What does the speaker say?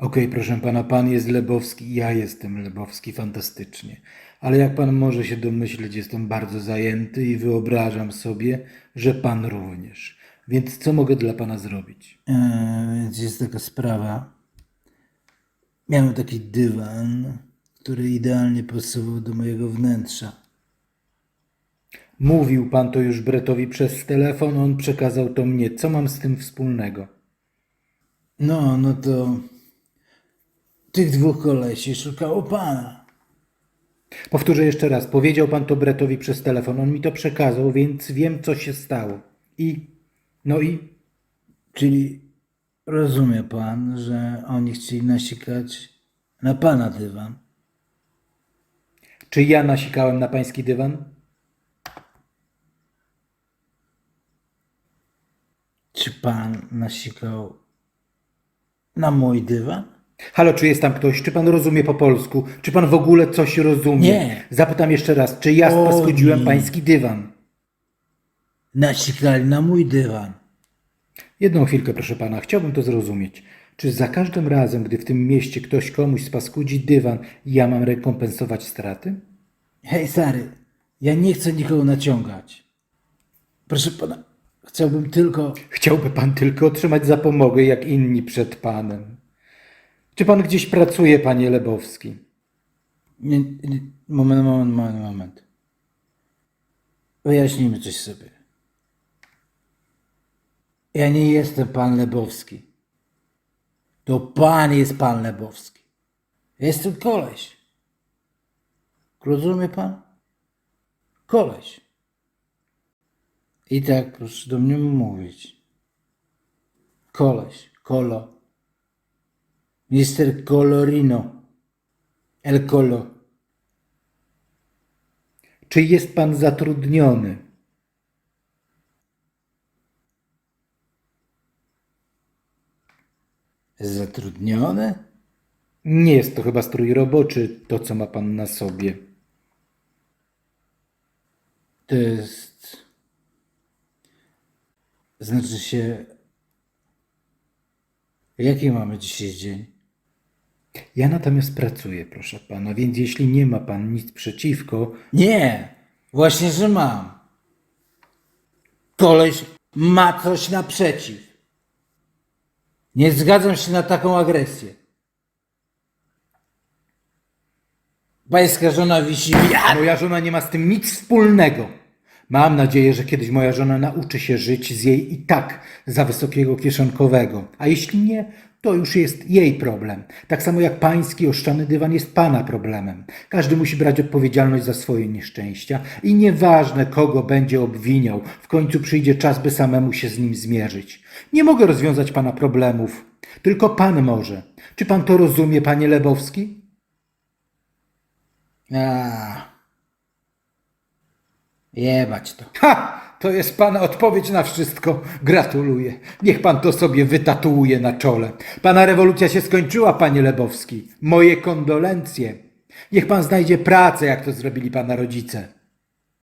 Okej, proszę pana, pan jest Lebowski, ja jestem Lebowski, fantastycznie. Ale jak pan może się domyśleć, jestem bardzo zajęty i wyobrażam sobie, że pan również. Więc co mogę dla pana zrobić? Eee, więc jest taka sprawa. Miałem taki dywan, który idealnie pasował do mojego wnętrza. Mówił pan to już Bretowi przez telefon, on przekazał to mnie. Co mam z tym wspólnego? No, no to tych dwóch kolesi szukało pana. Powtórzę jeszcze raz. Powiedział pan to Bretowi przez telefon, on mi to przekazał, więc wiem, co się stało. I. No i. Czyli rozumie pan, że oni chcieli nasikać na pana dywan. Czy ja nasikałem na pański dywan? Czy pan nasikał na mój dywan? Halo, czy jest tam ktoś? Czy pan rozumie po polsku? Czy pan w ogóle coś rozumie? Nie. Zapytam jeszcze raz, czy ja O, spaskudziłem pański dywan? Nasikali na mój dywan. Jedną chwilkę, proszę pana, chciałbym to zrozumieć. Czy za każdym razem, gdy w tym mieście ktoś komuś spaskudzi dywan, ja mam rekompensować straty? Hej, stary, ja nie chcę nikogo naciągać. Proszę pana, chciałbym tylko. Chciałby pan tylko otrzymać zapomogę, jak inni przed panem. Czy pan gdzieś pracuje, panie Lebowski? Nie, nie, moment, moment, moment, moment. Wyjaśnijmy coś sobie. Ja nie jestem pan Lebowski. To pan jest pan Lebowski. Jestem koleś. Rozumie pan? Koleś. I tak proszę do mnie mówić. Koleś, kolo. Mister Colorino. El Colo. Czy jest pan zatrudniony? Zatrudniony? Nie jest to chyba strój roboczy, to co ma pan na sobie. To jest. Znaczy się. Jaki mamy dzisiaj dzień? Ja natomiast pracuję, proszę pana, więc jeśli nie ma pan nic przeciwko, Nie! Właśnie, że mam. Koleś ma coś naprzeciw. Nie zgadzam się na taką agresję. Pańska żona wisi ja- moja żona nie ma z tym nic wspólnego. Mam nadzieję, że kiedyś moja żona nauczy się żyć z jej i tak za wysokiego kieszonkowego. A jeśli nie, to już jest jej problem. Tak samo jak pański oszczany dywan jest pana problemem. Każdy musi brać odpowiedzialność za swoje nieszczęścia i nieważne kogo będzie obwiniał, w końcu przyjdzie czas, by samemu się z nim zmierzyć. Nie mogę rozwiązać pana problemów, tylko pan może. Czy pan to rozumie, panie Lebowski? Jebać to. Ha! To jest pana odpowiedź na wszystko. Gratuluję. Niech pan to sobie wytatuuje na czole. Pana rewolucja się skończyła, panie Lebowski. Moje kondolencje. Niech pan znajdzie pracę, jak to zrobili pana rodzice.